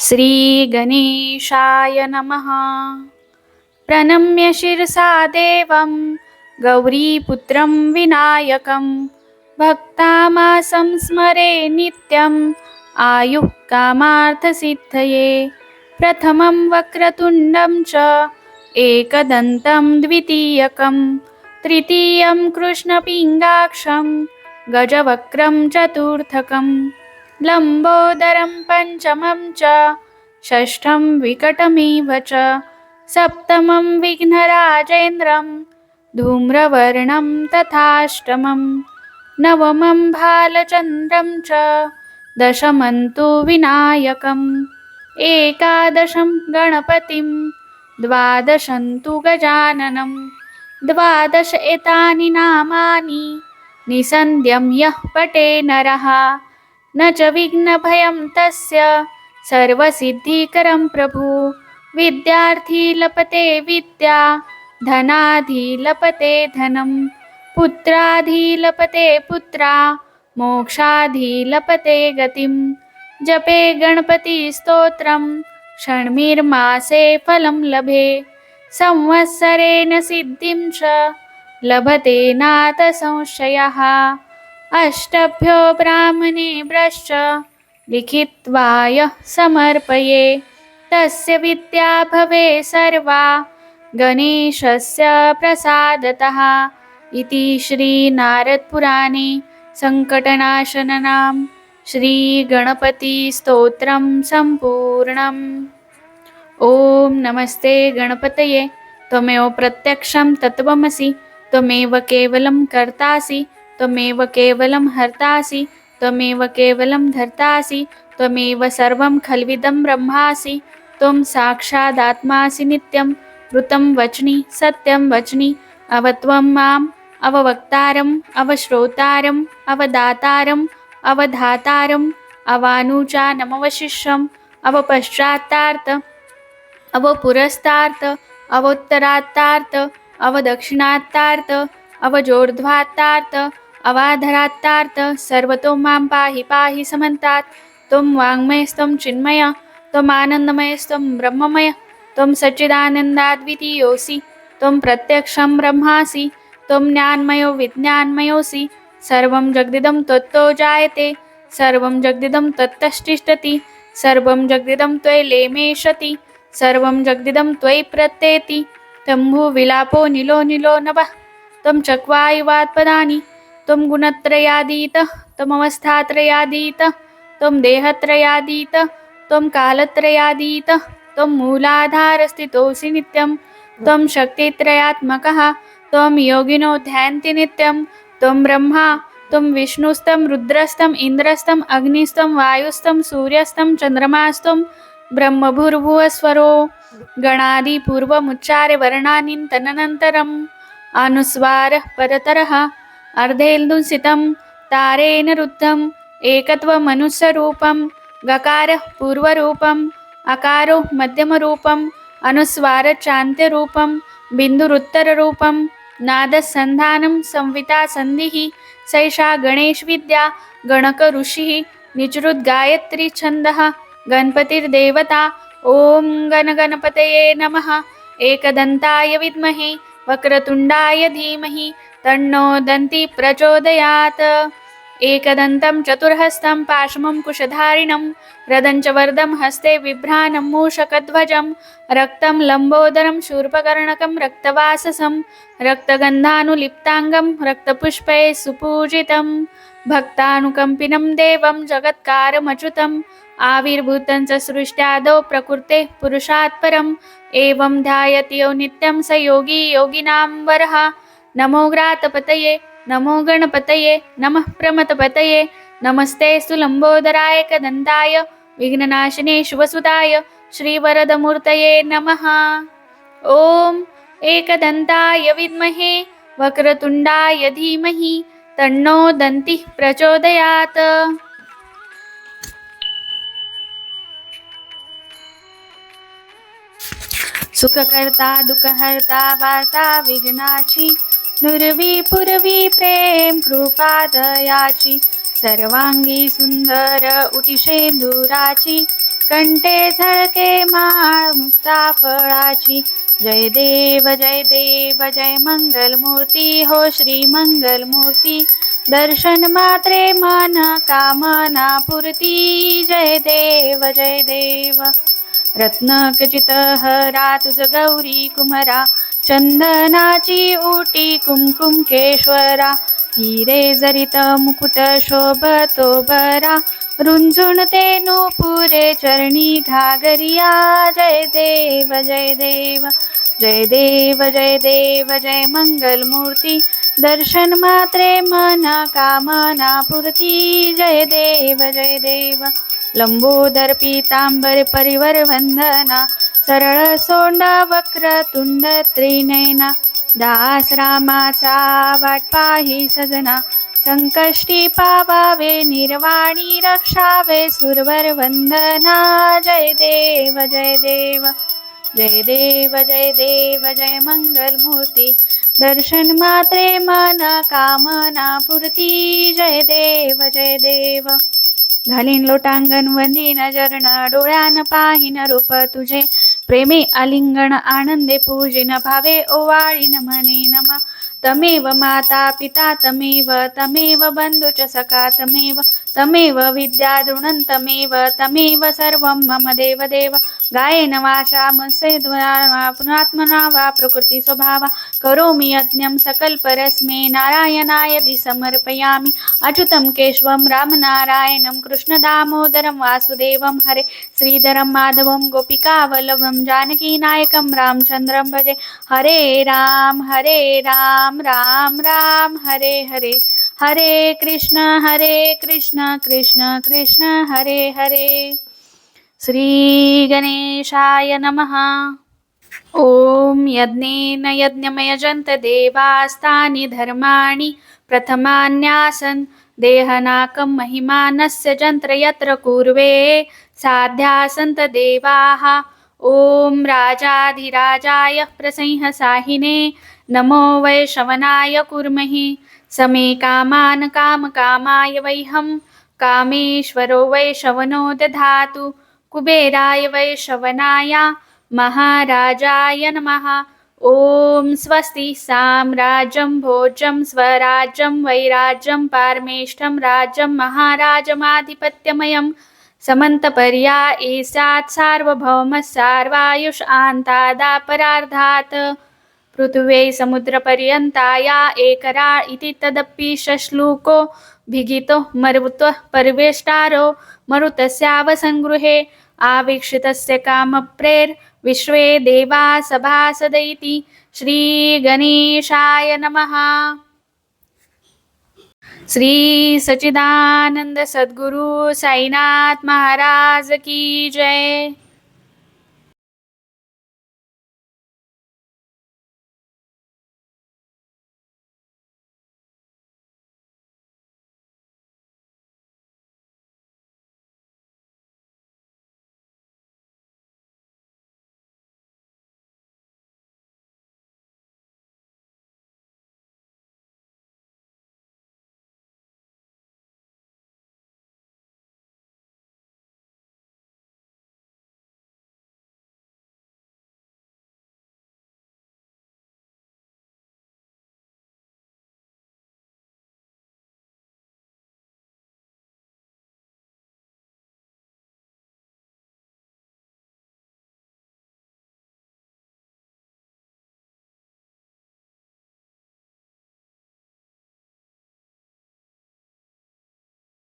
श्रीगणेशाय नमः। प्रणम्य शिरसा देवं, गौरीपुत्रं विनायकं, भक्तामासं स्मरे नित्यम् आयुः कामार्थसिद्धये, प्रथमं वक्रतुण्डं च एकदन्तं द्वितीयकं, तृतीयं कृष्णपिङ्गाक्षं गजवक्त्रं चतुर्थकं लम्बोदरं पञ्चमं च षष्ठं विकटमिव च सप्तमं विघ्नराजेन्द्रं धूम्रवर्णं तथाष्टमं नवमं भालचन्द्रं च दशमन्तु विनायकम् एकादशं गणपतिं द्वादशन्तु गजाननं द्वादश एतानि नामानि निसन्ध्यं यः पटे नरः। न च विघ्नभयं तस्य सर्वसिद्धिकरं प्रभु। विद्यार्थी लपते विद्या धनाधिलपते धनं। पुत्राधिलपते पुत्रा मोक्षाधिलपते गतिं। जपे गणपतिस्तोत्रं षण्मिर्मासे फलं लभे। संवत्सरेण सिद्धिं च लभते नाथ संशयः। अष्टभ्यो ब्राह्मणेभ्यश्च लिखित्वा यः समर्पये। तस्य विद्या भवे सर्वा। गणेशस्य प्रसादतः इति श्रीनारदपुराणे सङ्कटनाशननां श्रीगणपतिस्तोत्रं सम्पूर्णम्। ॐ नमस्ते गणपतये। त्वमेव प्रत्यक्षं तत्त्वमसि। त्वमेव केवलं कर्तासि। त्वमेव केवलं हर्तासि, त्वमेव केवलं धर्तासि, त्वमेव सर्वं खल्विदं ब्रह्मासि, त्वं साक्षादात्मासि नित्यं ऋतं वच्नि, सत्यं वच्नि अवत्वं माम् अववक्तारम् अवश्रोतारम् अवदातारम् अवधातारम् अवानुजानमवशिष्यम् अवपश्चात्तार्थ अवपुरस्तार्थ अवोत्तरात्तार्थ अवदक्षिणात्तार्थ अवजोर्ध्वात्तार्थ अवाधरात्तार्थ सर्वतो माँ पाहि पाहि समन्तात्। त्वं वाङ्मयस्त्वं चिन्मय त्वमानन्दमयस्त्वं ब्रह्ममय, त्वं सच्चिदानन्दाद्वितीयोऽसि, त्वं प्रत्यक्षं ब्रह्मासि, त्वं ज्ञानमयो विज्ञानमयोऽसि, सर्वं जगदिदं त्वत्तो जायते, सर्वं जगदिदं त्वत्तष्टिष्ठति, सर्वं जगदिदं त्वयि लेमेशति सर्वं जगदिदं त्वयि प्रत्येति तम्भुविलापो निलो निलो नभः त्वं चक्वायुवात्पदानि त्वं गुणत्रयादीतः त्वमवस्थात्रयादीतः त्वं देहत्रयादीतः, त्वं कालत्रयादीतः, त्वं मूलाधारस्थितोऽसि नित्यं, त्वं शक्तित्रयात्मकः, त्वं योगिनो ध्यान्ति नित्यं, त्वं ब्रह्मा, त्वं विष्णुस्तं, रुद्रस्तं, इन्द्रस्तं, अग्निस्तं, वायुस्तं, सूर्यस्तं चन्द्रमास्तं ब्रह्मभूर्भुवस्वरो गणादिपूर्वमुच्चार्य वर्णानि तदनन्तरम् अनुस्वारः परतरः। अर्धेन्दुसितं तारेण रुद्धम् एकत्वमनुस्वरूपं गकारः पूर्वरूपम्, अकारो मध्यमरूपम् अनुस्वारचान्त्यरूपं बिन्दुरुत्तररूपं नादसन्धानं संविता सन्धिः सैषा गणेशविद्या गणकऋषिः निचृद्गायत्री छन्दः, गणपतिर्देवता ॐ गणगणपतये नमः, एकदन्ताय विद्महे, वक्रतुण्डाय धीमहि तन्नो दन्ति प्रचोदयात्। एकदन्तं चतुर्हस्तं पाशमं कुशधारिणं, रदं च वरदं हस्ते बिभ्राणं मूषकध्वजं, रक्तं लम्बोदरं शूर्पकर्णकं रक्तवाससं, रक्तगन्धानुलिप्ताङ्गं रक्तपुष्पैः सुपूजितं, भक्तानुकम्पिनं देवं जगत्कारमच्युतम् आविर्भूतं च सृष्ट्यादौ प्रकृतेः पुरुषात् एवं ध्यायति यो नित्यं स योगी योगिनां वरः। नमो ग्रातपतये नमो गणपतये नमः प्रमतपतये नमस्ते सुलम्बोदरायकदन्ताय विघ्ननाशिने शुभसुताय श्रीवरदमूर्तये नमः। ॐ एकदन्ताय विद्महे वक्रतुण्डाय धीमहि तन्नो दन्तिः प्रचोदयात्। सुखकर्ता दुःखहर्ता वार्ता विघ्नाची नुरवी पुरवी प्रेम कृपादयाची सर्वांगी सुंदर उटिशेंदुराची कंटे झळके माळ मुक्ता फळाची. जय देव जय देव जय मंगल मूर्ती हो श्री मंगल मूर्ती दर्शन मात्रे मन कामना पूर्ती. जय देव जय देव. रत्न हरा तुझ गौरी कुमरा. चंदनाची उटी कुमकुम केश्वरा हिरे जरित मुकुट शोभतो बरा. रुंझुण ते पुरे चरणी घागरिया. जय देव जय देव जय देव जय देव जय मंगल मूर्ती दर्शन मात्रे मना कामना पूर्ती. जय देव जय देव. लंबोदर पीतांबर परिवर वंदना. सरळ सोंड वक्र तुंड त्रिनयना. दास रामाचा वाट पाही सजना. संकष्टी पावावे निर्वाणी रक्षावे सुरवर वंदना. जय देव जय देव. जय देव जय देव जय मंगल मूर्ती दर्शन मात्रे मन कामना पूर्ती. जय देव जय देव. घालीन लोटांगण वंदीन जरण डोळ्यान पाहिन रूप तुझे. प्रेमे आलिंगण आनंदे पूजिन भावे ओवाळीन नमने नम। तमेव माता पिता तमेव तमेव बंधु च सखा तमेव तमेव विद्या तमेव तमेव सर्वं मम देव गायेन मनसेद्वा पुनात्मना वा प्रकृती स्वभावा। करोमि यज्ञं सकल्परस्मे नारायणाय दि समर्पयामि। अच्युतं केशवं, रामनारायणं, कृष्णदामोदरं, वासुदेवं, हरे। श्रीधरं, माधवं, गोपिकावल्लभं जानकीनायकं रामचन्द्रं भजे। हरे राम हरे राम राम राम, हरे हरे। हरे कृष्ण हरे कृष्ण कृष्ण कृष्ण, हरे हरे। श्रीगणेशाय नमः। ॐ यज्ञेन यज्ञमयजन्त देवास्तानि धर्माणि प्रथमान्यासन्। देहनाकं महिमानस्य जन्त्र यत्र कुर्वे साध्यासन्त देवाः। ॐ राजाधिराजाय प्रसंहसाहिने नमो वै शवनाय कुर्महि। समे कामान् कामकामाय वैहं कामेश्वरो वै शवनो दधातु। कुबेराय वै शवनाय महाराजाय नमः। ॐ स्वस्ति साम्राज्यं भोजं स्वराज्यं, वैराज्यं, पारमेष्ठं, राज्यं, महाराजमाधिपत्यमयं। समन्तपर्या एषात् सार्वभौमः सार्वायुष आन्तादापरार्धात्। पृथिवे समुद्रपर्यन्ताया एकरा इति तदपि श्लोको भिगितो मरुत्वः परिवेष्टारो मरुतस्यावसङ्गृहे। आवीक्षितस्य कामप्रेर्विश्वे देवा सभासदैति श्रीगणेशाय नमः। श्री सच्चिदानंद सद्गुरु साईनाथ महाराज की जय।